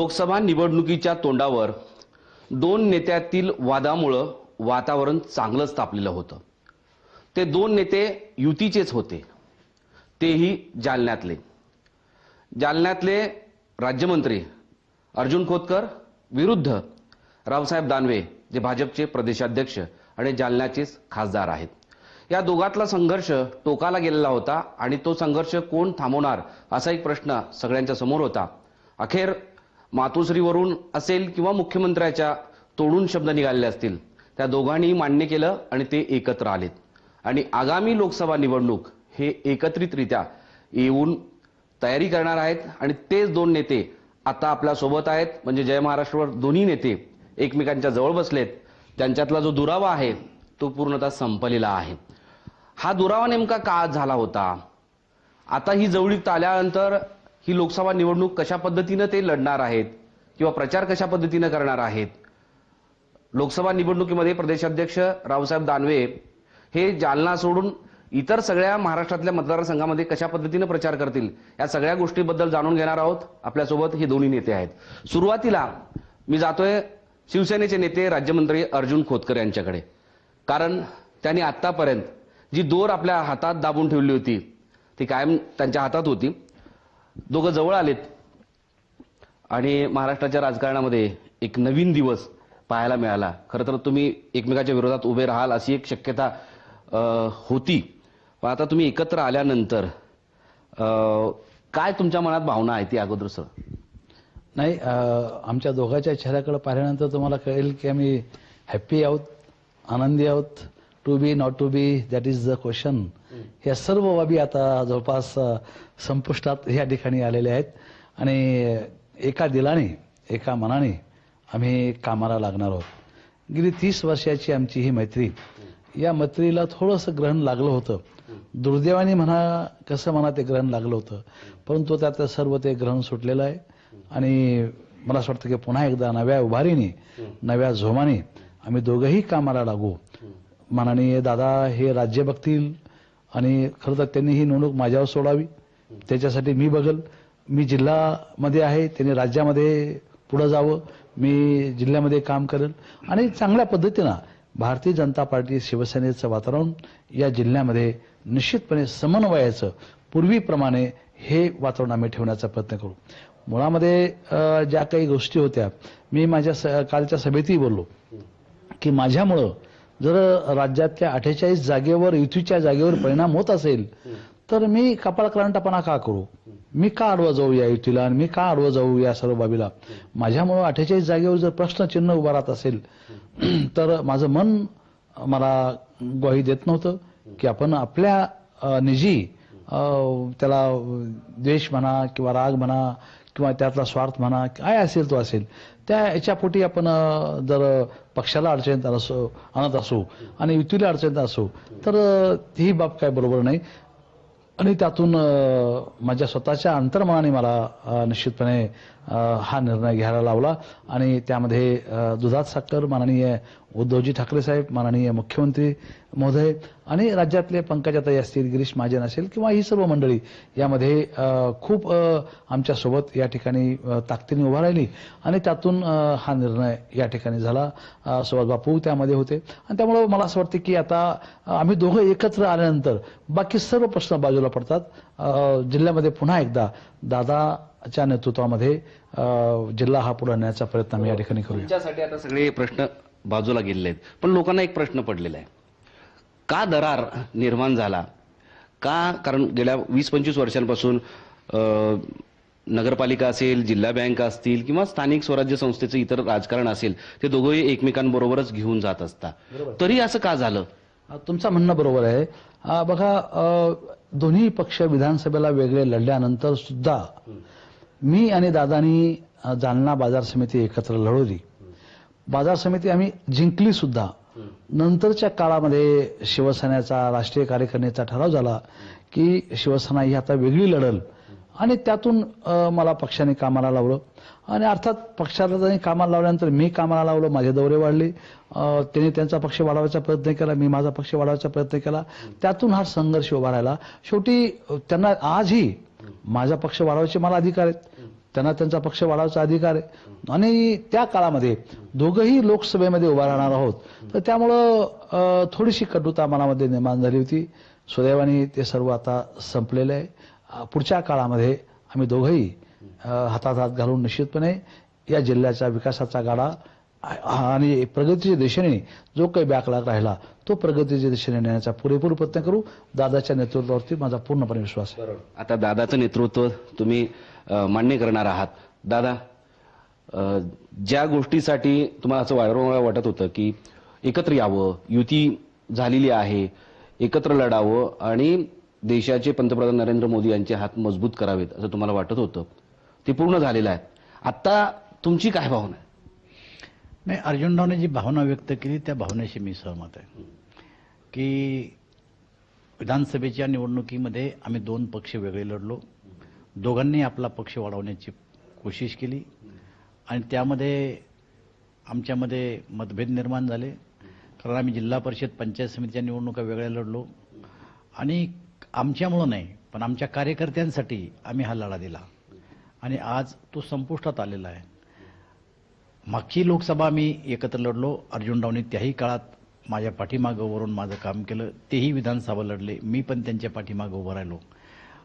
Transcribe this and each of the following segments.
लोकसभा निवडणुकीच्या तोंडावर दोन नेत्यातील वादामुळं वातावरण चांगलंच तापलेलं होतं. ते दोन नेते युतीचेच होते. तेही जालन्यातले. जालन्यातले राज्यमंत्री अर्जुन खोतकर विरुद्ध रावसाहेब दानवे जे भाजपचे प्रदेशाध्यक्ष आणि जालन्याचेच खासदार आहेत. या दोघातला संघर्ष टोकाला गेलेला होता आणि तो संघर्ष कोण थांबवणार असा एक प्रश्न सगळ्यांच्या समोर होता. अखेर मातोश्रीवरून असेल किंवा मुख्यमंत्र्याच्या तोडून शब्द निघालेले असतील त्या दोघांनी मान्य केलं आणि ते एकत्र आलेत. आणि आगामी लोकसभा निवडणूक हे एकत्रितरित्या येऊन तयारी करणार आहेत आणि तेच दोन नेते आता आपल्यासोबत आहेत. म्हणजे जय महाराष्ट्रवर दोन्ही नेते एकमेकांच्या जवळ बसलेत. त्यांच्यातला जो दुरावा आहे तो पूर्णतः संपलेला आहे. हा दुरावा नेमका का झाला होता? आता ही जवळीक आल्यानंतर ही लोकसभा निवडणूक कशा पद्धतीनं ते लढणार आहेत किंवा प्रचार कशा पद्धतीनं करणार आहेत? लोकसभा निवडणुकीमध्ये प्रदेशाध्यक्ष रावसाहेब दानवे हे जालना सोडून इतर सगळ्या महाराष्ट्रातल्या मतदारसंघामध्ये कशा पद्धतीनं प्रचार करतील या सगळ्या गोष्टीबद्दल जाणून घेणार आहोत. आपल्यासोबत हे दोन्ही नेते आहेत. सुरुवातीला मी जातोय शिवसेनेचे नेते राज्यमंत्री अर्जुन खोतकर यांच्याकडे. कारण त्यांनी आतापर्यंत जी दोर आपल्या हातात दाबून ठेवली होती ती कायम त्यांच्या हातात होती. दोघं जवळ आलेत. आणि महाराष्ट्राच्या राजकारणामध्ये एक नवीन दिवस पाहायला मिळाला. खरं तर तुम्ही एकमेकाच्या विरोधात उभे राहाल अशी एक शक्यता होती. पण आता तुम्ही एकत्र आल्यानंतर काय तुमच्या मनात भावना आहे ती अगोदर सर नाही आमच्या दोघांच्या चेहऱ्याकडे पाहिल्यानंतर तुम्हाला कळेल की आम्ही हॅप्पी आहोत आनंदी आहोत. To be not to be that is the question या सर्व बाबी आता जवळपास संपुष्टात या ठिकाणी आलेल्या आहेत. आणि एका दिलाने एका मनाने आम्ही कामाला लागणार आहोत. गेली तीस वर्षाची आमची ही मैत्री. या मैत्रीला थोडंसं ग्रहण लागलं होतं. दुर्दैवाने म्हणा कसं म्हणा ते ग्रहण लागलं होतं. परंतु त्यात सर्व ते ग्रहण सुटलेलं आहे. आणि मला असं वाटतं की पुन्हा एकदा नव्या उभारीने नव्या झोमाने आम्ही दोघंही कामाला लागू. माननीय दादा हे राज्य बघतील आणि खरं तर त्यांनी ही निवडणूक माझ्यावर सोडावी. त्याच्यासाठी मी बघल. मी जिल्हामध्ये आहे त्यांनी राज्यामध्ये पुढं जावं. मी जिल्ह्यामध्ये काम करेल. आणि चांगल्या पद्धतीनं भारतीय जनता पार्टी शिवसेनेचं वातावरण या जिल्ह्यामध्ये निश्चितपणे समन्वयाचं पूर्वीप्रमाणे हे वातावरण आम्ही ठेवण्याचा प्रयत्न करू. मुळामध्ये ज्या काही गोष्टी होत्या मी माझ्या स- कालच्या सभेतही बोललो की माझ्यामुळं जर राज्यातल्या अठ्ठेचाळीस जागेवर युतीच्या जागेवर परिणाम होत असेल तर मी कपाळक्रांतपणा का करू? मी का आडवं जाऊ या युतीला आणि मी का आडवं जाऊ या सर्व बाबीला? माझ्यामुळं अठ्ठेचाळीस जागेवर जर प्रश्नचिन्ह उभा राहत असेल तर माझं मन मला ग्वाही देत नव्हतं की आपण आपल्या निजी त्याला द्वेष म्हणा किंवा राग म्हणा किंवा त्यातला स्वार्थ म्हणा काय असेल तो असेल. त्या याच्यापोटी आपण जर पक्षाला अडचणीत असो आणत असू आणि युतीला अडचणीत असू तर ही बाब काय बरोबर नाही. आणि त्यातून माझ्या स्वतःच्या अंतर्मनाने मला निश्चितपणे हा निर्णय घ्यायला लावला. आणि त्यामध्ये दुधात साखर माननीय उद्धवजी ठाकरे साहेब माननीय मुख्यमंत्री महोदय आणि राज्यातले पंकजाताई असतील गिरीश महाजन असेल किंवा ही सर्व मंडळी यामध्ये खूप आमच्यासोबत या ठिकाणी ताकदीने उभा राहिली. आणि त्यातून हा निर्णय या ठिकाणी झाला. सुभाष बापू त्यामध्ये होते. आणि त्यामुळं मला असं वाटतं की आता आम्ही दोघं एकत्र आल्यानंतर बाकी सर्व प्रश्न बाजूला पडतात. जिल्ह्यामध्ये पुन्हा एकदा दादाच्या नेतृत्वामध्ये जिल्हा हा पुढे आणण्याचा प्रयत्न आम्ही या ठिकाणी करूया. तुमच्यासाठी आता सगळे प्रश्न बाजूला गेलेले आहेत. पण लोकांना एक प्रश्न पडलेला आहे. का दरार निर्माण झाला? का? कारण गेल्या वीस पंचवीस वर्षांपासून नगरपालिका असेल जिल्हा बँक असतील किंवा स्थानिक स्वराज्य संस्थेचं इतर राजकारण असेल ते दोघंही एकमेकांबरोबरच घेऊन जात असतात तरी असं का झालं? तुमचं म्हणणं बरोबर आहे. बघा अ, दोन्ही पक्ष विधानसभेला वेगळे लढल्यानंतर सुद्धा मी आणि दादानी जालना बाजार समिती एकत्र लढवली. बाजार समिती आम्ही जिंकली सुद्धा. नंतरच्या काळामध्ये शिवसेनेचा राष्ट्रीय कार्यकारिणीचा ठराव झाला की शिवसेना ही आता वेगळी लढल. आणि त्यातून मला पक्षाने कामाला लावलं. आणि अर्थात पक्षाला त्यांनी कामाला लावल्यानंतर मी कामाला लावलं माझे दौरे वाढले. त्यांनी त्यांचा पक्ष वाढवायचा प्रयत्न केला मी माझा पक्ष वाढवायचा प्रयत्न केला. त्यातून हा संघर्ष उभा राहिला. शेवटी त्यांना आजही माझा पक्ष वाढवायचे मला अधिकार आहेत. त्यांना त्यांचा पक्ष वाढवायचा अधिकार आहे. आणि त्या काळामध्ये दोघंही लोकसभेमध्ये उभा राहणार आहोत. तर त्यामुळं थोडीशी कटुता मनामध्ये निर्माण झाली होती. सुदैवाने ते सर्व आता संपलेलं आहे. पुढच्या काळामध्ये आम्ही दोघंही हातात हात घालून निश्चितपणे या जिल्ह्याच्या विकासाचा गाडा आणि प्रगतीच्या दिशेने जो काही बॅकलॉग राहिला तो प्रगतीच्या दिशेने नेण्याचा पुरेपूर प्रयत्न करू. दादाच्या नेतृत्वावरती माझा पूर्णपणे विश्वास आहे. आता दादाचं नेतृत्व तुम्ही मान्य करणार आहात. दादा ज्या गोष्टीसाठी तुम्हाला असं वारंवार वाटत होतं की एकत्र यावं युती झालेली आहे एकत्र लढावं आणि देशाचे पंतप्रधान नरेंद्र मोदी यांचे हात मजबूत करावेत असं तुम्हाला वाटत होतं? ते पूर्ण झालेलं आहे. आता तुमची काय भावना आहे? नाही अर्जुनरावने जी भावना व्यक्त केली त्या भावनेशी मी सहमत आहे. की विधानसभेच्या निवडणुकीमध्ये आम्ही दोन पक्ष वेगळे लढलो. दोघांनी आपला पक्ष वाढवण्याची कोशिश केली. आणि त्यामध्ये आमच्यामध्ये मतभेद निर्माण झाले. कारण आम्ही जिल्हा परिषद पंचायत समितीच्या निवडणुका वेगळ्या लढलो. आणि आमच्यामुळं नाही पण आमच्या कार्यकर्त्यांसाठी आम्ही हा लढा दिला. आणि आज तो संपुष्टात आलेला आहे. मागची लोकसभा मी एकत्र लढलो. अर्जुनरावनी त्याही काळात माझ्या पाठीमागं वरून माझं काम केलं. तेही विधानसभा लढले. मी पण त्यांच्या पाठीमागं उभं राहिलो.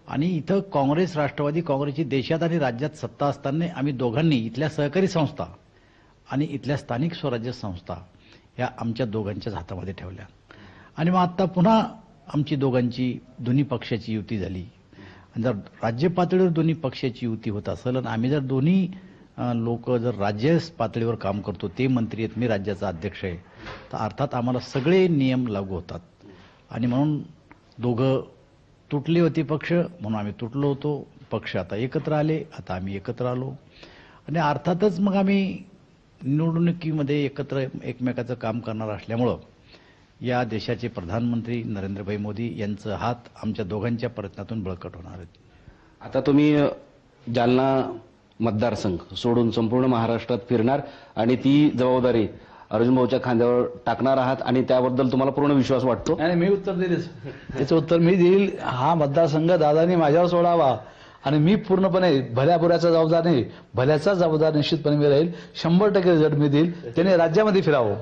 आणि इथं काँग्रेस राष्ट्रवादी काँग्रेसची देशात आणि राज्यात सत्ता असताना आम्ही दोघांनी इथल्या सहकारी संस्था आणि इथल्या स्थानिक स्वराज्य संस्था या आमच्या दोघांच्याच हातामध्ये ठेवल्या. आणि मग आत्ता पुन्हा आमची दोघांची दोन्ही पक्षाची युती झाली. आणि जर राज्य पातळीवर दोन्ही पक्षाची युती होत असेल आणि आम्ही जर दोन्ही लोक जर राज्य पातळीवर काम करतो ते मंत्री आहेत मी राज्याचा अध्यक्ष आहे तर अर्थात आम्हाला सगळे नियम लागू होतात. आणि म्हणून दोघं तुटले होते पक्ष म्हणून आम्ही तुटलो होतो पक्ष आता एकत्र आले आता आम्ही एकत्र आलो. आणि अर्थातच मग आम्ही निवडणुकीमध्ये एकत्र एकमेकाचं काम करणार असल्यामुळं या देशाचे प्रधानमंत्री नरेंद्रभाई मोदी यांचं हात आमच्या दोघांच्या प्रयत्नातून बळकट होणार आहेत आता तुम्ही जालना मतदारसंघ सोडून संपूर्ण महाराष्ट्रात फिरणार आणि ती जबाबदारी अर्जुन भाऊच्या खांद्यावर टाकणार आहात आणि त्याबद्दल तुम्हाला पूर्ण विश्वास वाटतो? आणि मी उत्तर दिलेच त्याचं उत्तर मी देईल. हा मतदारसंघ दादानी माझ्यावर सोडावा आणि मी पूर्णपणे भल्यापुऱ्याचा जबाबदार नाही. भल्याचा जबाबदार निश्चितपणे मी राहील. शंभर टक्के रिझल्ट मी देईल. त्याने राज्यामध्ये फिरावं.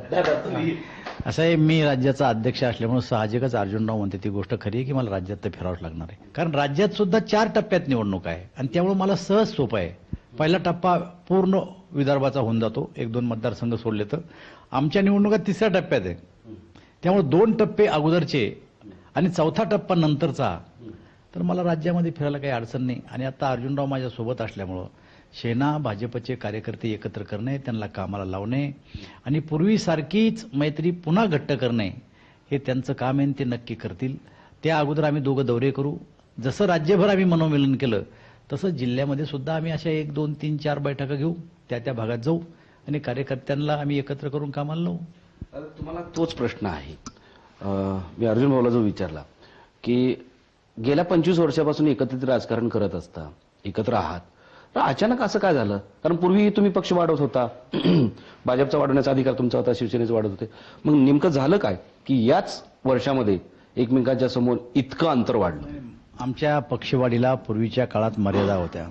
असं आहे मी राज्याचा अध्यक्ष असल्यामुळे साहजिकच अर्जुनराव म्हणते ती गोष्ट खरी आहे की मला राज्यात तर फिरावंच लागणार आहे? कारण राज्यात सुद्धा चार टप्प्यात निवडणूक आहे आणि त्यामुळे मला सहज सोपं आहे. पहिला टप्पा पूर्ण विदर्भाचा होऊन जातो. एक दोन मतदारसंघ सोडले तर. आमच्या निवडणुका तिसऱ्या टप्प्यात आहे. त्यामुळे दोन टप्पे अगोदरचे आणि चौथा टप्पा नंतरचा. तर मला राज्यामध्ये फिरायला काही अडचण नाही. आणि आता अर्जुनराव माझ्यासोबत असल्यामुळं सेना भाजपचे कार्यकर्ते एकत्र करणे त्यांना कामाला लावणे आणि पूर्वीसारखीच मैत्री पुन्हा घट्ट करणे हे त्यांचं काम आहे आणि ते नक्की करतील. त्या अगोदर आम्ही दोघं दौरे करू. जसं राज्यभर आम्ही मनोमिलन केलं तसं जिल्ह्यामध्ये सुद्धा आम्ही अशा एक दोन तीन चार बैठका घेऊ. त्या त्या भागात जाऊ आणि कार्यकर्त्यांना आम्ही एकत्र करून कामाला लावू. तुम्हाला तोच प्रश्न आहे. मी अर्जुन भाऊला जो विचारला की गेल्या पंचवीस वर्षापासून एकत्रित राजकारण करत असता एकत्र आहात तर अचानक असं काय झालं? कारण पूर्वी तुम्ही पक्ष वाढवत होता. भाजपचा वाढवण्याचा अधिकार तुमचा होता शिवसेनेचा वाढवत होते. मग नेमकं झालं काय की याच वर्षामध्ये एकमेकांच्या समोर इतकं अंतर वाढलं? आमच्या पक्षवाढीला पूर्वीच्या काळात मर्यादा होत्या.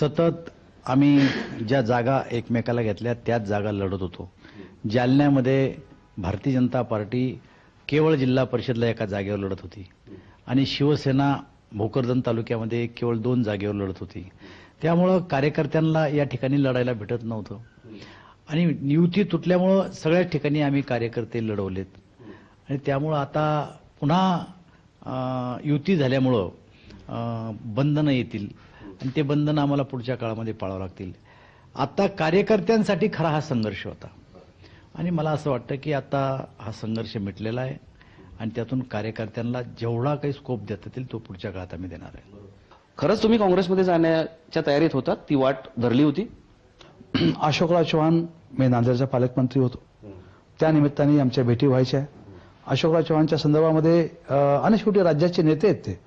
सतत आम्ही ज्या जागा एकमेकाला घेतल्या त्याच जागा लढत होतो. जालन्यामध्ये भारतीय जनता पार्टी केवळ जिल्हा परिषदला एका जागेवर लढत होती. आणि शिवसेना भोकरदन तालुक्यामध्ये केवळ दोन जागेवर लढत होती. त्यामुळं कार्यकर्त्यांना या ठिकाणी लढायला भेटत नव्हतं. आणि नियुती तुटल्यामुळं सगळ्याच ठिकाणी आम्ही कार्यकर्ते लढवलेत. आणि त्यामुळं आता पुन्हा युती झाल्यामुळं बंधनं येतील. आणि ते बंधनं आम्हाला पुढच्या काळामध्ये पाळावं लागतील. आता कार्यकर्त्यांसाठी खरा हा संघर्ष होता. आणि मला असं वाटतं की आता हा संघर्ष मिटलेला आहे. आणि त्यातून कार्यकर्त्यांना जेवढा काही स्कोप देता येईल तो पुढच्या काळात आम्ही देणार आहे. खरंच तुम्ही काँग्रेसमध्ये जाण्याच्या तयारीत होता ती वाट धरली होती? अशोकराव चव्हाण मी नांदेडचा पालकमंत्री होतो. त्या निमित्ताने आमच्या भेटी व्हायच्या. अशोकराव चव्हाणच्या संदर्भामध्ये अं, आणि शेवटी राज्याचे नेते आहेत ते.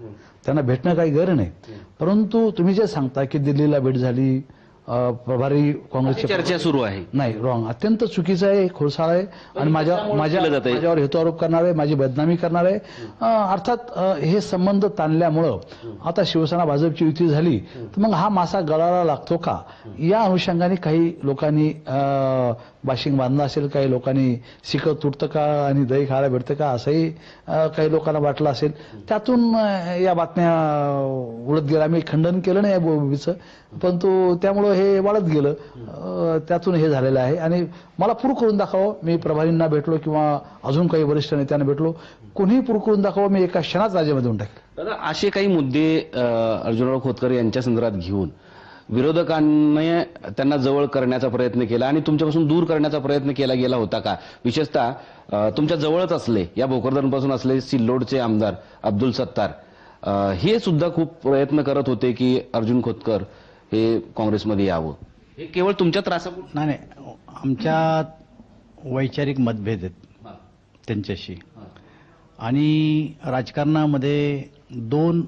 त्यांना भेटणं काही गरज नाही. परंतु तुम्ही जे सांगता की दिल्लीला भेट झाली प्रभारी काँग्रेसचे चर्चा सुरू आहे. नाही रॉंग अत्यंत चुकीचं आहे खोडसाळ आहे. आणि माझ्या माझ्या. माझ्यावर हेतुआरोप करणार आहे माझी बदनामी करणार आहे. अर्थात हे संबंध ताणल्यामुळं आता शिवसेना भाजपची युती झाली तर मग हा मासा गळाला लागतो का? या अनुषंगाने काही लोकांनी बाशिंग बांधणं असेल काही लोकांनी शिकं तुटतं का आणि दही खायला भेटतं का असंही काही लोकांना वाटलं असेल. त्यातून या बातम्या उडत गेल्या. आम्ही खंडन केलं नाही या बोबीचं परंतु त्यामुळं हे वाढत गेलं. त्यातून हे झालेलं आहे. आणि मला पूर करून दाखवं. मी प्रभारींना भेटलो किंवा अजून काही वरिष्ठ नेत्यांना भेटलो. कोणीही पूर करून दाखवावं मी एका क्षणात राजेमध्ये येऊन टाकेल. दादा असे काही मुद्दे अर्जुनराव खोतकर यांच्या संदर्भात घेऊन विरोधकांनी त्यांना जवळ करण्याचा प्रयत्न केला आणि तुमच्यापासून दूर करण्याचा प्रयत्न केला गेला होता का? विशेषतः तुमच्या जवळच असले या भोकरदनपासून असले सिल्लोडचे आमदार अब्दुल सत्तार हे सुद्धा खूप प्रयत्न करत होते की अर्जुन खोतकर हे काँग्रेसमध्ये यावं. हे केवळ तुमच्या त्रासापुरतं? नाही नाही. आमच्या वैचारिक मतभेद आहेत त्यांच्याशी. आणि राजकारणामध्ये दोन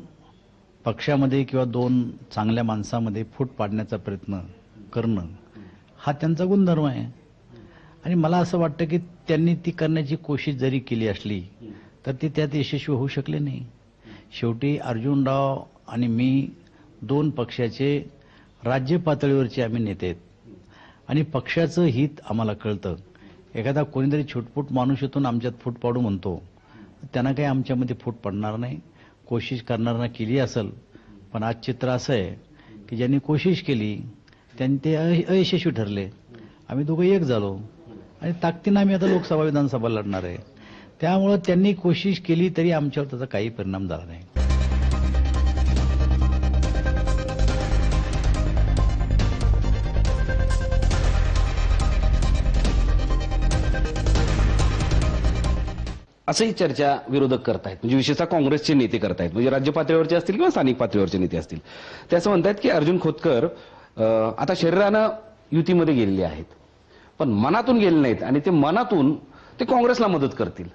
पक्षामध्ये किंवा दोन चांगल्या माणसामध्ये फूट पाडण्याचा प्रयत्न करणं हा त्यांचा गुणधर्म आहे. आणि मला असं वाटतं की त्यांनी ती करण्याची कोशिश जरी केली असली तर ती त्यात यशस्वी होऊ शकले नाही. शेवटी अर्जुनराव आणि मी दोन पक्षाचे राज्य पातळीवरचे आम्ही नेते आहेत. आणि पक्षाचं हित आम्हाला कळतं. एखादा कोणीतरी छुटपूट माणूस येथून आमच्यात फूट पाडू म्हणतो. त्यांना काही आमच्यामध्ये फूट पडणार नाही. कोशिश करणाऱ्यांना केली असेल पण आज चित्र असं आहे की ज्यांनी कोशिश केली त्यांनी ते अय- अयशस्वी ठरले. आम्ही दोघं एक झालो. आणि ताकदीनं आम्ही आता लोकसभा विधानसभा लढणार आहे. त्यामुळं त्यांनी कोशिश केली तरी आमच्यावर त्याचा काही परिणाम झाला नाही. असंही चर्चा विरोधक करतायत. म्हणजे विशेषतः काँग्रेसचे नेते करतायत. म्हणजे राज्य पातळीवरचे असतील किंवा स्थानिक पातळीवरचे नेते असतील. ते असं म्हणतात की अर्जुन खोतकर आता शरीरानं युतीमध्ये गेलेले आहेत. पण मनातून गेले नाहीत आणि ते मनातून ते काँग्रेसला मदत करतील.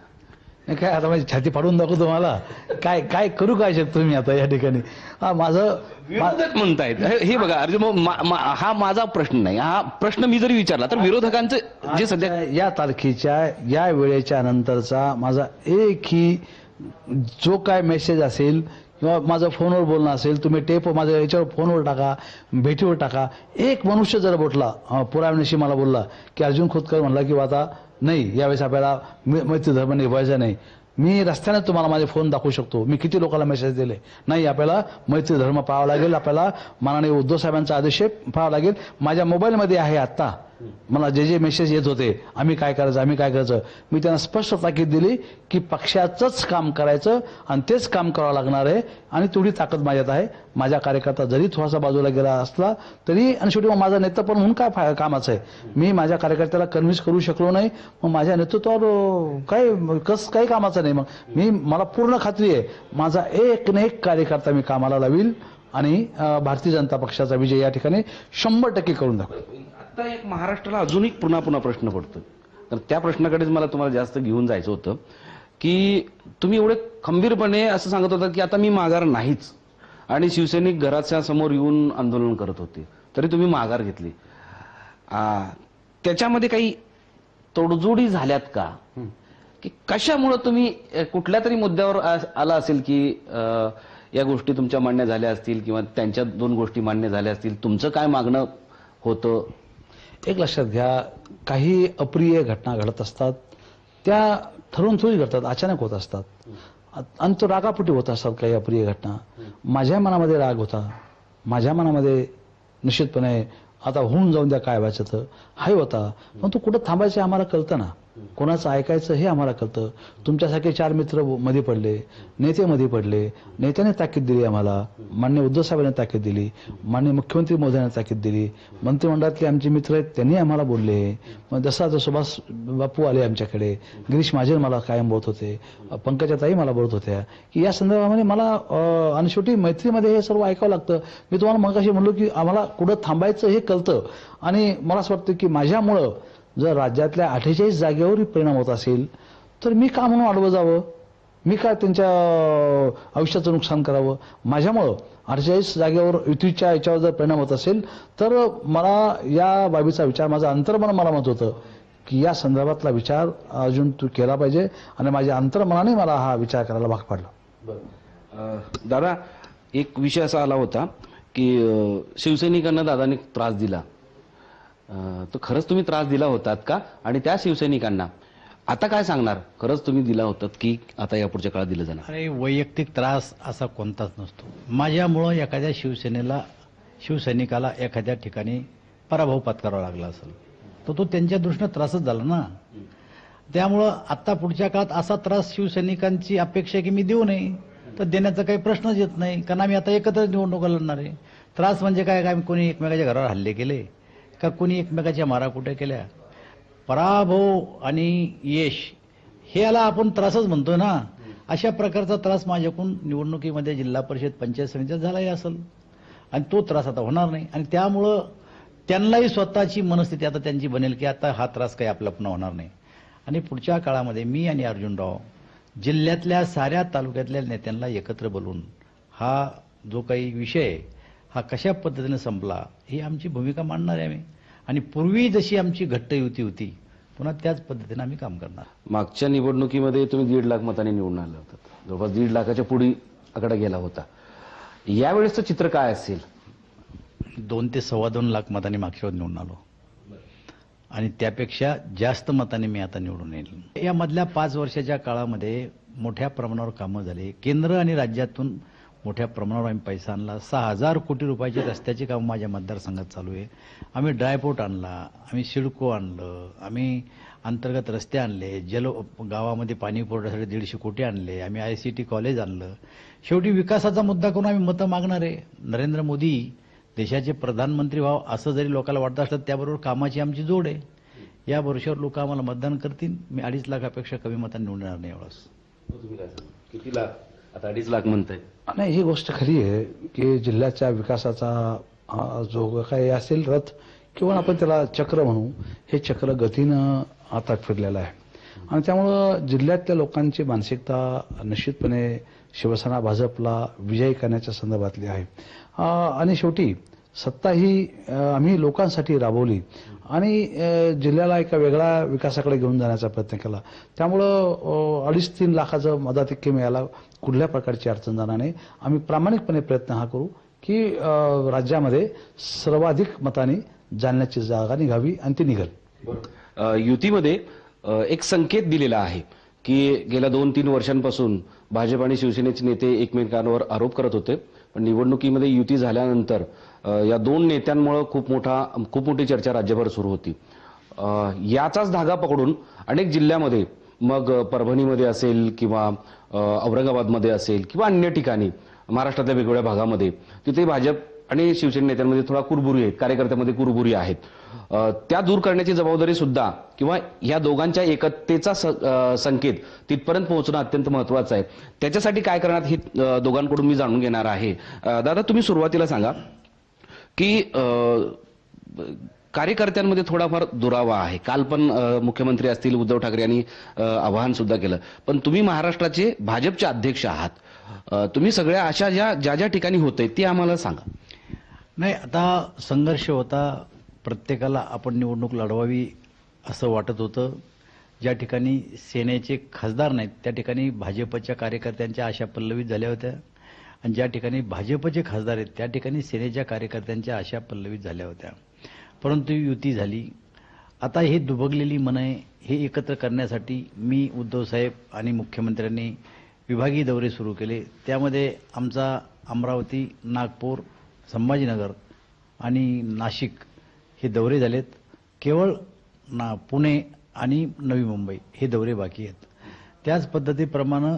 नाही काय आता माझी छाती फाडून दाखवतो मला काय काय करू काय शकतो मी आता या ठिकाणी? हा माझं विरोधक म्हणतायत. हे- हे बघा अर्जुन भाऊ, मा- मा- हा माझा प्रश्न नाही. हा प्रश्न मी जरी विचारला तर विरोधकांचं जे सध्या आजच्या या तारखेच्या या वेळेच्या नंतरचा माझा एकही जो काय मेसेज असेल किंवा माझं फोनवर बोलणं असेल तुम्ही टेप माझ्या याच्यावर फोनवर टाका भेटीवर टाका. एक मनुष्य जर बोटला अं, पुराव्याशी मला बोलला की अर्जुन खोतकर म्हणला की आता नाही यावेळेस आपल्याला मैत्री धर्म निभवायचा नाही. मी रस्त्याने तुम्हाला माझे फोन दाखवू शकतो. मी किती लोकांना मेसेज दिले? नाही आपल्याला मैत्री धर्म पाहावा लागेल. आपल्याला माननीय उद्धव साहेबांचा आदेश पाहावा लागेल. माझ्या मोबाईलमध्ये आहे आत्ता. मला जे जे मेसेज येत होते आम्ही काय करायचं आम्ही काय करायचं मी त्यांना स्पष्ट ताकीद दिली की पक्षाचंच काम करायचं आणि तेच काम करावं लागणार आहे आणि तेवढी ताकद माझ्यात आहे. माझ्या कार्यकर्ता जरी थोडासा बाजूला गेला असला तरी आणि शेवटी मग माझा नेता पण म्हणून काय फाय- कामाचं आहे? मी माझ्या कार्यकर्त्याला कन्व्हिन्स करू शकलो नाही मग माझ्या नेतृत्वावर काय कस काही कामाचं नाही. मग मी मला पूर्ण खात्री आहे माझा एक न एक कार्यकर्ता मी कामाला लावील आणि भारतीय जनता पक्षाचा विजय या ठिकाणी शंभर टक्के करून दाखवेल. आता एक महाराष्ट्राला अजून एक पुन्हा पुन्हा प्रश्न पडतो तर त्या प्रश्नाकडेच मला तुम्हाला जास्त घेऊन जायचं होतं की तुम्ही एवढे खंबीरपणे असं सांगत होता की आता मी माघार नाहीच. आणि शिवसैनिक घराच्या समोर येऊन आंदोलन करत होते तरी तुम्ही माघार घेतली. त्याच्यामध्ये काही तोडजोडी झाल्यात का? की कशामुळं तुम्ही कुठल्या तरी मुद्द्यावर आला असेल की या गोष्टी तुमच्या मान्य झाल्या असतील किंवा त्यांच्या दोन गोष्टी मान्य झाल्या असतील? तुमचं काय मागणं होतं? एक लक्षात घ्या काही अप्रिय घटना घडत असतात त्या ठरवून थोडी घडतात अचानक होत असतात. आणि तो रागापुटी होत असतात काही अप्रिय घटना. माझ्या मनामध्ये राग होता. माझ्या मनामध्ये निश्चितपणे आता होऊन जाऊन द्या काय व्हायचं तर. हाय होता. पण तो कुठं थांबायचं आम्हाला कळतं ना. कोणाचं ऐकायचं हे आम्हाला कळतं. तुमच्यासारखे चार मित्रमध्ये पडले नेते मध्ये पडले नेत्याने ताकीद दिली आम्हाला मान्य उद्धव साहेबांनी ताकीद दिली मान्य मुख्यमंत्री मोदयांनी ताकीद दिली मंत्रिमंडळातले आमचे मित्र आहेत त्यांनी आम्हाला बोलले. मग जसं आता सुभाष बापू आले आमच्याकडे गिरीश महाजन मला कायम बोलत होते पंकजाताई मला बोलत होत्या की या संदर्भामध्ये मला आणि शेवटी मैत्रीमध्ये हे सर्व ऐकावं लागतं. मी तुम्हाला मगाशी म्हणलो की आम्हाला कुठं थांबायचं हे कळतं. आणि मला असं वाटतं की माझ्यामुळं जर राज्यातल्या अठ्ठेचाळीस जागेवरही परिणाम होत असेल तर मी का म्हणून अडवं जावं? मी काय त्यांच्या आयुष्याचं नुकसान करावं? माझ्यामुळं अठ्ठेचाळीस जागेवर युतीच्या याच्यावर जर परिणाम होत असेल तर मला या बाबीचा विचार माझं अंतर्मन मला मत होतं की या संदर्भातला विचार अजून तू केला पाहिजे आणि माझ्या अंतर्मनाने मला हा विचार करायला भाग पाडला. दादा एक विषय असा आला होता की शिवसैनिकांना दादाने त्रास दिला. तर खरंच तुम्ही त्रास दिला होतात का? आणि त्या शिवसैनिकांना आता काय सांगणार? खरंच तुम्ही दिला होतात की आता या पुढच्या काळात दिलं जाणार? अरे वैयक्तिक त्रास असा कोणताच नसतो. माझ्यामुळं एखाद्या शिवसेनेला शिवसैनिकाला एखाद्या ठिकाणी पराभव पत्करावा लागला असेल तर तो त्यांच्या दृष्टीनं त्रासच झाला ना. त्यामुळं आता पुढच्या काळात असा त्रास शिवसैनिकांची अपेक्षा की मी देऊ नये तर देण्याचा काही प्रश्नच येत नाही कारण आम्ही आता एकत्र निवडणुका लढणार. आहे त्रास म्हणजे काय? काय कोणी एकमेकाच्या घरावर हल्ले केले का कुणी एकमेकाच्या मारा कुठे केल्या? पराभव आणि यश हे याला आपण त्रासच म्हणतो ना. अशा प्रकारचा त्रास माझ्याकडून निवडणुकीमध्ये जिल्हा परिषद पंचायत समितीचा झालाही असेल. आणि तो त्रास आता होणार नाही. आणि त्यामुळं त्यांनाही स्वतःची मनस्थिती आता त्यांची बनेल की आता हा त्रास काही आपला पुन्हा होणार नाही. आणि पुढच्या काळामध्ये मी आणि अर्जुनराव जिल्ह्यातल्या साऱ्या तालुक्यातल्या नेत्यांना एकत्र बोलून हा जो काही विषय आहे, हा कशा पद्धतीने संपला ही आमची भूमिका मांडणार आहे आम्ही. आणि पूर्वी जशी आमची घट्ट युती होती पुन्हा त्याच पद्धतीने आम्ही काम करणार. मागच्या निवडणुकीमध्ये तुम्ही दीड लाख मतांनी निवडून आले होतात जवळपास दीड लाखाच्या पुढे आकडा गेला होता. यावेळेसचं चित्र काय असेल? दोन ते सव्वा दोन लाख मतांनी मागच्या निवडून आलो. आणि त्यापेक्षा जास्त मतांनी मी आता निवडून येईल. या मधल्या पाच वर्षाच्या काळामध्ये मोठ्या प्रमाणावर कामं झाली. केंद्र आणि राज्यातून मोठ्या प्रमाणावर आम्ही पैसा आणला. सहा हजार कोटी रुपयाची रस्त्याची कामं माझ्या मतदारसंघात चालू आहे. आम्ही ड्रायपोर्ट आणला आम्ही सिडको आणलं आम्ही अंतर्गत रस्ते आणले जल गावामध्ये पाणी पुरवठ्यासाठी दीडशे कोटी आणले आम्ही आय सी टी कॉलेज आणलं. शेवटी विकासाचा मुद्दा करून आम्ही मतं मागणार आहे. नरेंद्र मोदी देशाचे प्रधानमंत्री व्हाव असं जरी लोकांना वाटत असलं त्याबरोबर कामाची आमची जोड आहे. या वर्षावर लोक आम्हाला मतदान करतील. मी अडीच लाखापेक्षा कमी मतांनी निवडणार नाही एवढंच. किती लाख? आता अडीच लाख म्हणताय नाही ही गोष्ट खरी आहे की जिल्ह्याच्या विकासाचा जो काही असेल रथ किंवा आपण त्याला चक्र म्हणू हे चक्र गतीनं आता फिरलेलं आहे. आणि त्यामुळं जिल्ह्यातल्या लोकांची मानसिकता निश्चितपणे शिवसेना भाजपला विजयी करण्याच्या संदर्भातली आहे. आणि शेवटी सत्ता ही आम्ही लोकांसाठी राबवली. आणि जिल्ह्याला एका वेगळ्या विकासाकडे घेऊन जाण्याचा प्रयत्न केला. त्यामुळं अडीच तीन लाखाचं मदातिक्य मिळायला कुठल्या प्रकारची अडचण जाणार नाही. आम्ही प्रामाणिकपणे प्रयत्न हा करू की राज्यामध्ये सर्वाधिक मताने जालन्याची जागा निघावी आणि ती निघेल. युतीमध्ये एक संकेत दिलेला आहे की गेल्या दोन तीन वर्षांपासून भाजप आणि शिवसेनेचे नेते एकमेकांवर आरोप करत होते. पण निवडणुकीमध्ये युती झाल्यानंतर या दोन नेत्यांमुळे खूप मोठा खूप मोठी चर्चा राज्यभर सुरू होती. याचाच धागा पकडून अनेक जिल्ह्यामध्ये मग परभणीमध्ये असेल किंवा औरंगाबादमध्ये असेल किंवा अन्य ठिकाणी महाराष्ट्रातल्या वेगवेगळ्या भागामध्ये तिथे भाजप आणि शिवसेना नेत्यांमध्ये थोडा कुरबुरी आहेत कार्यकर्त्यांमध्ये कुरबुरी आहेत. त्या दूर करण्याची जबाबदारी सुद्धा किंवा या दोघांच्या एकतेचा संकेत तिथपर्यंत पोहोचणं अत्यंत महत्वाचं आहे. त्याच्यासाठी काय करणार हे दोघांकडून मी जाणून घेणार आहे. दादा तुम्ही सुरुवातीला सांगा की कार्यकर्त्यांमध्ये थोडाफार दुरावा आहे. काल पण मुख्यमंत्री असतील उद्धव ठाकरे यांनी आवाहन सुद्धा केलं. पण तुम्ही महाराष्ट्राचे भाजपचे अध्यक्ष आहात. तुम्ही सगळ्या अशा ज्या ज्या ज्या ठिकाणी होते ते आम्हाला सांगा. नाही आता संघर्ष होता. प्रत्येकाला आपण निवडणूक लढवावी असं वाटत होतं. ज्या ठिकाणी सेनेचे खासदार नाहीत त्या ठिकाणी भाजपच्या कार्यकर्त्यांच्या आशा पल्लवित झाल्या होत्या. आणि ज्या ठिकाणी भाजपचे खासदार आहेत त्या ठिकाणी सेनेच्या कार्यकर्त्यांच्या आशा पल्लवित झाल्या होत्या. परंतु युती झाली. आता हे दुबगलेली मने हे एकत्र करण्यासाठी मी उद्धवसाहेब आणि मुख्यमंत्र्यांनी विभागीय दौरे सुरू केले. त्यामध्ये आमचा अमरावती नागपूर संभाजीनगर आणि नाशिक हे दौरे झालेत. केवळ ना पुणे आणि नवी मुंबई हे दौरे बाकी आहेत. त्याच पद्धतीप्रमाणे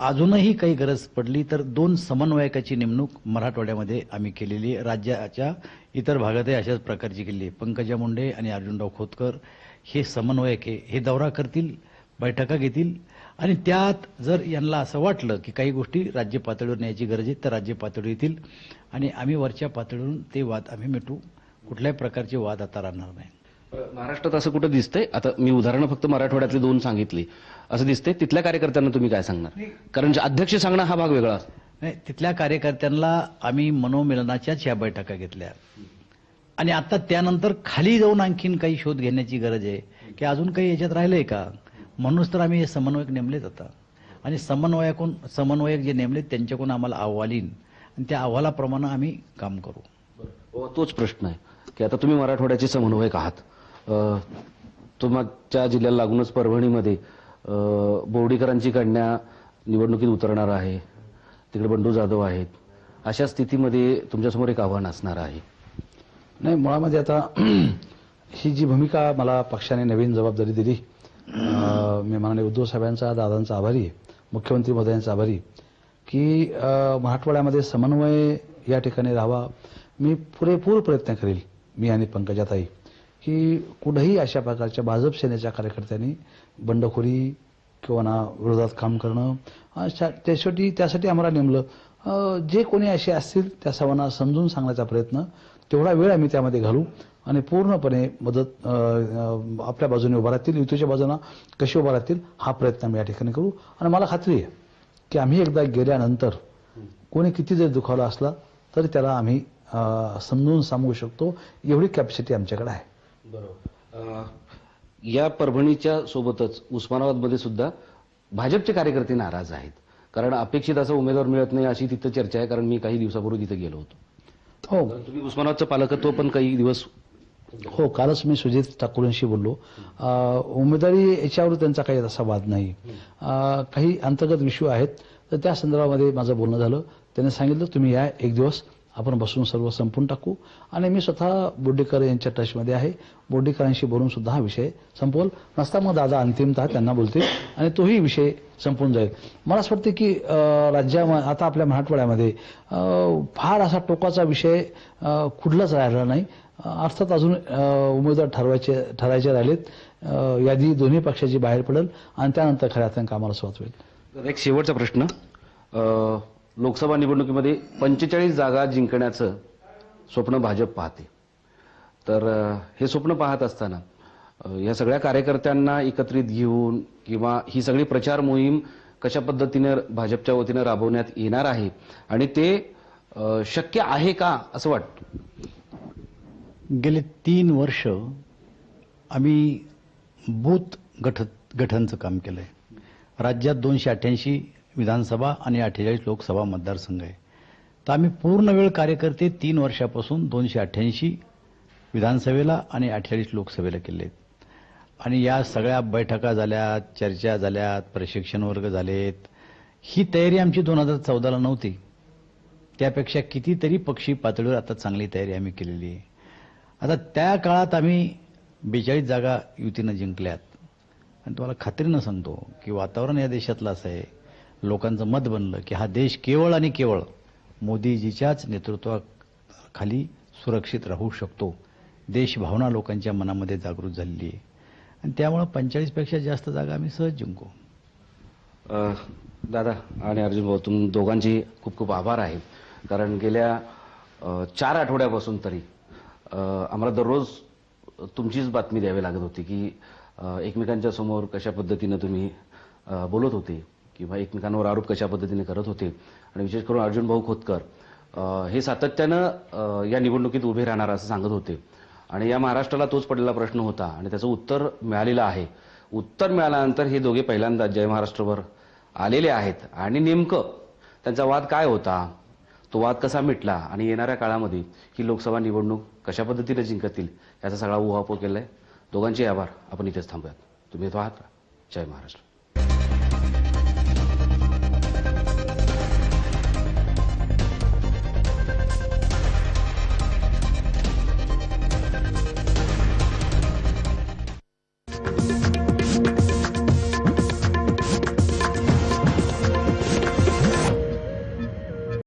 अजूनही काही गरज पडली तर दोन समन्वयकाची नेमणूक मराठवाड्यामध्ये आम्ही केलेली आहे. राज्याच्या इतर भागातही अशाच प्रकारची केली आहे. पंकजा मुंडे आणि अर्जुनराव खोतकर हे समन्वयक आहे. हे दौरा करतील बैठका घेतील आणि त्यात जर यांना असं वाटलं की काही गोष्टी राज्य पातळीवर न्यायची गरज आहे तर राज्य पातळीवर येतील आणि आम्ही वरच्या पातळीवरून ते वाद आम्ही मिटू कुठल्याही प्रकारचे वाद आता राहणार नाही. महाराष्ट्रात असं कुठं दिसतंय? आता मी उदाहरणं फक्त मराठवाड्यातली दोन सांगितली. असं दिसतंय? तिथल्या कार्यकर्त्यांना तुम्ही काय सांगणार? कारण अध्यक्ष सांगणं हा भाग वेगळा. नाही तिथल्या कार्यकर्त्यांना आम्ही मनोमिलनाच्याच या बैठका घेतल्या. आणि आता त्यानंतर खाली जाऊन आणखीन काही शोध घेण्याची गरज आहे. की अजून काही याच्यात राहिलंय का? म्हणूनच तर आम्ही हे समन्वयक नेमलेत आता. आणि समन्वयाकडून समन्वयक जे नेमलेत त्यांच्याकडून आम्हाला अहवाल येईन. आणि त्या अहवालाप्रमाणे आम्ही काम करू. तोच प्रश्न आहे. की आता तुम्ही मराठवाड्याचे समन्वयक आहात. तुमच्या जिल्ह्याला लागूनच परभणीमध्ये बोर्डीकरांची कन्या निवडणुकीत उतरणार आहे. तिकडे बंडू जाधव आहेत. अशा स्थितीमध्ये तुमच्यासमोर एक आव्हान असणार आहे. नाही मुळामध्ये आता ही जी भूमिका मला पक्षाने नवीन जबाबदारी दिली मी माननीय उद्धव साहेबांचा दादांचा आभारी आहे मुख्यमंत्री महोदयांचा आभारी की मराठवाड्यामध्ये समन्वय या ठिकाणी राहावा. मी पुरेपूर प्रयत्न करेल. मी आणि पंकजाताई की कुठंही अशा प्रकारच्या भाजप सेनेच्या कार्यकर्त्यांनी बंडखोरी किंवा ना विरोधात काम करणं अशा त्यासाठी त्यासाठी आम्हाला नेमलं. जे कोणी असे असतील त्या सर्वांना समजून सांगण्याचा प्रयत्न तेवढा वेळ आम्ही त्यामध्ये घालू आणि पूर्णपणे मदत आपल्या बाजूने उभा राहतील युतीच्या बाजूने कशी उभा राहतील हा प्रयत्न आम्ही या ठिकाणी करू. आणि मला खात्री आहे की आम्ही एकदा गेल्यानंतर कोणी किती जरी दुखावला असला तरी त्याला आम्ही समजून सांगू शकतो. एवढी कॅपॅसिटी आमच्याकडे आहे. बरोबर. या परभणीच्या सोबतच उस्मानाबादमध्ये सुद्धा भाजपचे कार्यकर्ते नाराज आहेत. कारण अपेक्षित असं उमेदवार मिळत नाही अशी तिथं चर्चा आहे कारण मी काही दिवसापूर्वी तिथे गेलो होतो. हो. तुम्ही उस्मानाबादचं पालकत्व पण काही दिवस हो कालच मी सुजित ठाकूरांशी बोललो. उमेदवारी याच्यावर त्यांचा काही तसा वाद नाही. काही अंतर्गत इश्यू आहेत. तर त्या संदर्भामध्ये माझं बोलणं झालं. त्यांनी सांगितलं तुम्ही या एक दिवस आपण बसून सर्व संपून टाकू. आणि मी स्वतः बोर्डीकर यांच्या टचमध्ये आहे. बोर्डीकरांशी बोलून सुद्धा हा विषय संपवल. नसता मग दादा अंतिमतः त्यांना बोलतील. आणि तोही विषय संपून जाईल. मला असं वाटतं की राज्या आता आपल्या मराठवाड्यामध्ये फार असा टोकाचा विषय कुठलाच राहिला नाही. अर्थात अजून उमेदवार ठरवायचे ठरायचे राहिलेत. यादी दोन्ही पक्षाची बाहेर पडेल. आणि त्यानंतर खऱ्या अर्थाने कामाला सुरुवात होईल. एक शेवटचा प्रश्न. लोकसभा निवडणुकीमध्ये पंचेचाळीस जागा जिंकण्याचं स्वप्न भाजप पाहते. तर हे स्वप्न पाहत असताना या सगळ्या कार्यकर्त्यांना एकत्रित घेऊन किंवा ही सगळी प्रचार मोहीम कशा पद्धतीने भाजपच्या वतीनं राबवण्यात येणार आहे आणि ते शक्य आहे का असं वाटतं? गेले तीन वर्ष आम्ही बूथ गठ गठनचं काम केलं आहे राज्यात दोनशे अठ्ठ्याऐंशी विधानसभा आणि अठ्ठेचाळीस लोकसभा मतदारसंघ आहे. तर आम्ही पूर्ण वेळ कार्यकर्ते तीन वर्षापासून दोनशे अठ्ठ्याऐंशी विधानसभेला आणि अठ्ठेचाळीस लोकसभेला केले आहेत. आणि या सगळ्या बैठका झाल्यात चर्चा झाल्यात प्रशिक्षण वर्ग झालेत. ही तयारी आमची दोन हजार चौदाला नव्हती. त्यापेक्षा कितीतरी पक्षी पातळीवर आता चांगली तयारी आम्ही केलेली आहे. आता त्या काळात आम्ही बेचाळीस जागा युतीनं जिंकल्यात. आणि तुम्हाला खात्रीनं सांगतो की वातावरण या देशातलं असं आहे लोकांचं मत बनलं की हा देश केवळ आणि केवळ मोदीजीच्याच नेतृत्वाखाली सुरक्षित राहू शकतो. देशभावना लोकांच्या मनामध्ये जागृत झालेली आहे. आणि त्यामुळं पंचेचाळीसपेक्षा जास्त जागा आम्ही सहज जिंकू. दादा आणि अर्जुन भाऊ तुम दोघांचे खूप खूप आभार आहेत कारण गेल्या चार आठवड्यापासून तरी आम्हाला दररोज तुमचीच बातमी द्यावी लागत होती की एकमेकांच्या समोर कशा पद्धतीनं तुम्ही बोलत होते. किंवा एकमेकांवर आरोप कशा पद्धतीने करत होते. आणि विशेष करून अर्जुन भाऊ खोतकर हे सातत्यानं या निवडणुकीत उभे राहणार असं सांगत होते. आणि या महाराष्ट्राला तोच पडलेला प्रश्न होता आणि त्याचं उत्तर मिळालेलं आहे. उत्तर मिळाल्यानंतर हे दोघे पहिल्यांदा जय महाराष्ट्रवर आलेले आहेत. आणि नेमकं त्यांचा वाद काय होता? तो वाद कसा मिटला? आणि येणाऱ्या काळामध्ये ही लोकसभा निवडणूक कशा पद्धतीने जिंकतील? याचा सगळा उहापोह आहे दोघांचे आभार. आपण इथेच थांबूयात. तुम्ही येतो आहात जय महाराष्ट्र.